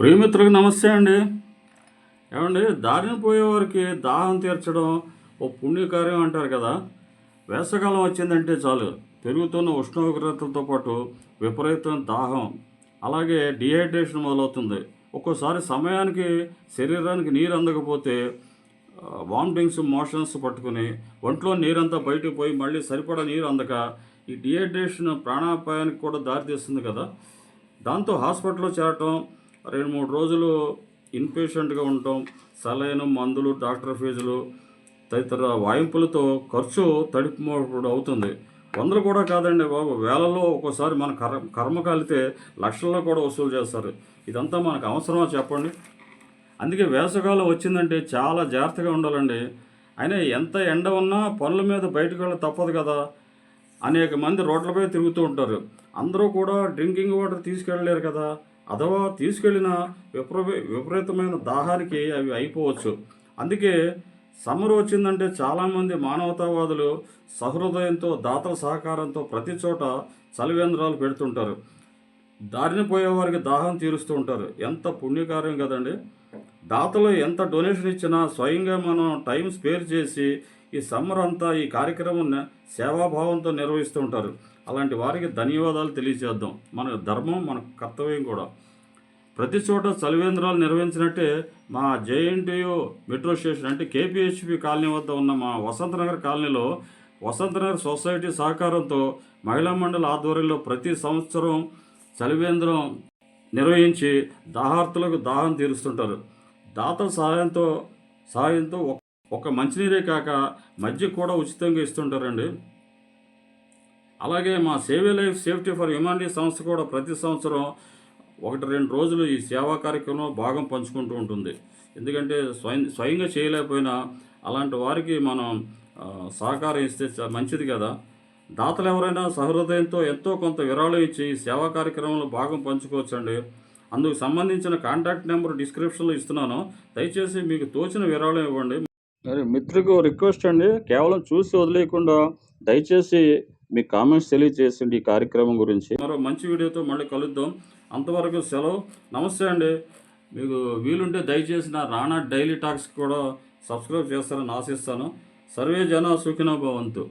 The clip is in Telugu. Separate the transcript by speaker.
Speaker 1: ప్రియమిత్రులకు నమస్తే అండి. ఏమండి దారిన పోయేవారికి దాహం తీర్చడం ఓ పుణ్యకార్యం అంటారు కదా. వేసవకాలం వచ్చిందంటే చాలు. పెరుగుతున్న ఉష్ణోగ్రతలతో పాటు విపరీతం దాహం అలాగే డిహైడ్రేషన్ మొదలవుతుంది. ఒక్కోసారి సమయానికి శరీరానికి నీరు అందకపోతే వామిటింగ్స్ మోషన్స్ పట్టుకుని ఒంట్లో నీరంతా బయటకు పోయి మళ్ళీ సరిపడా నీరు అందక ఈ డిహైడ్రేషన్ ప్రాణాపాయానికి కూడా దారితీస్తుంది కదా. దాంతో హాస్పిటల్లో చేరటం రెండు మూడు రోజులు ఇన్పేషెంట్గా ఉండటం సలైన మందులు డాక్టర్ ఫీజులు తదితర వాయింపులతో ఖర్చు తడిపిమోడు అవుతుంది. వందలు కూడా కాదండి బాబు వేలలో ఒక్కోసారి మన కర్మ కర్మ కలితే లక్షల్లో కూడా వసూలు చేస్తారు. ఇదంతా మనకు అవసరమా చెప్పండి? అందుకే వేసవికాలం వచ్చిందంటే చాలా జాగ్రత్తగా ఉండాలండి. అయినా ఎంత ఎండ ఉన్నా పనుల మీద బయటకు వెళ్ళ తప్పదు కదా. అనేక మంది రోడ్లపై తిరుగుతూ ఉంటారు. అందరూ కూడా డ్రింకింగ్ వాటర్ తీసుకెళ్ళలేరు కదా. అథవా తీసుకెళ్ళిన విపరీ విపరీతమైన దాహానికి అవి అయిపోవచ్చు. అందుకే సమ్మర్ వచ్చిందంటే చాలామంది మానవతావాదులు సహృదయంతో దాతల సహకారంతో ప్రతి చోట చలివేంద్రాలు పెడుతుంటారు. దారిని పోయేవారికి దాహం తీరుస్తూ ఉంటారు. ఎంత పుణ్యకార్యం కదండి. దాతలు ఎంత డొనేషన్ ఇచ్చినా స్వయంగా మనం టైం స్పేర్ చేసి ఈ సమ్మర్ అంతా ఈ కార్యక్రమం సేవాభావంతో నిర్వహిస్తూ ఉంటారు. అలాంటి వారికి ధన్యవాదాలు తెలియజేద్దాం. మన ధర్మం మన కర్తవ్యం కూడా. ప్రతి చోట చలివేంద్రాలు నిర్వహించినట్టే మా జేఎన్టీయు మెట్రో స్టేషన్ అంటే కేపీహెచ్పి కాలనీ వద్ద ఉన్న మా వసంతనగర్ కాలనీలో వసంతనగర్ సొసైటీ సహకారంతో మహిళా మండలి ఆధ్వర్యంలో ప్రతి సంవత్సరం చలివేంద్రం నిర్వహించి దాహార్తులకు దాహం తీరుస్తుంటారు. దాతల సహాయంతో సహాయంతో ఒక- మంచినీరే కాక మధ్య కూడా ఉచితంగా ఇస్తుంటారండి. అలాగే మా సేవే లైఫ్ సేఫ్టీ ఫర్ హ్యుమానిటీ సంస్థ కూడా ప్రతి సంవత్సరం ఒకటి రెండు రోజులు ఈ సేవా కార్యక్రమంలో భాగం పంచుకుంటూ ఉంటుంది. ఎందుకంటే స్వయం స్వయంగా చేయలేకపోయినా అలాంటి వారికి మనం సహకారం ఇస్తే మంచిది కదా. దాతలు ఎవరైనా సహృదయంతో ఎంతో కొంత విరాళం ఇచ్చి ఈ సేవా కార్యక్రమంలో భాగం పంచుకోవచ్చండి. అందుకు సంబంధించిన కాంటాక్ట్ నెంబర్ డిస్క్రిప్షన్లో ఇస్తున్నాను. దయచేసి మీకు తోచిన విరాళం ఇవ్వండి. మరి మిత్రుకు రిక్వెస్ట్ అండి. కేవలం చూసి వదిలేయకుండా దయచేసి మీ కామెంట్స్ తెలియజేసండి ఈ కార్యక్రమం గురించి. మరో మంచి వీడియోతో మళ్ళీ కలుద్దాం. అంతవరకు సెలవు. నమస్తే అండి. మీకు వీలుంటే దయచేసి నా రాణా డైలీ టాక్స్ కూడా సబ్స్క్రైబ్ చేస్తారని ఆశిస్తాను. సర్వే జన సుఖినో భవంతు.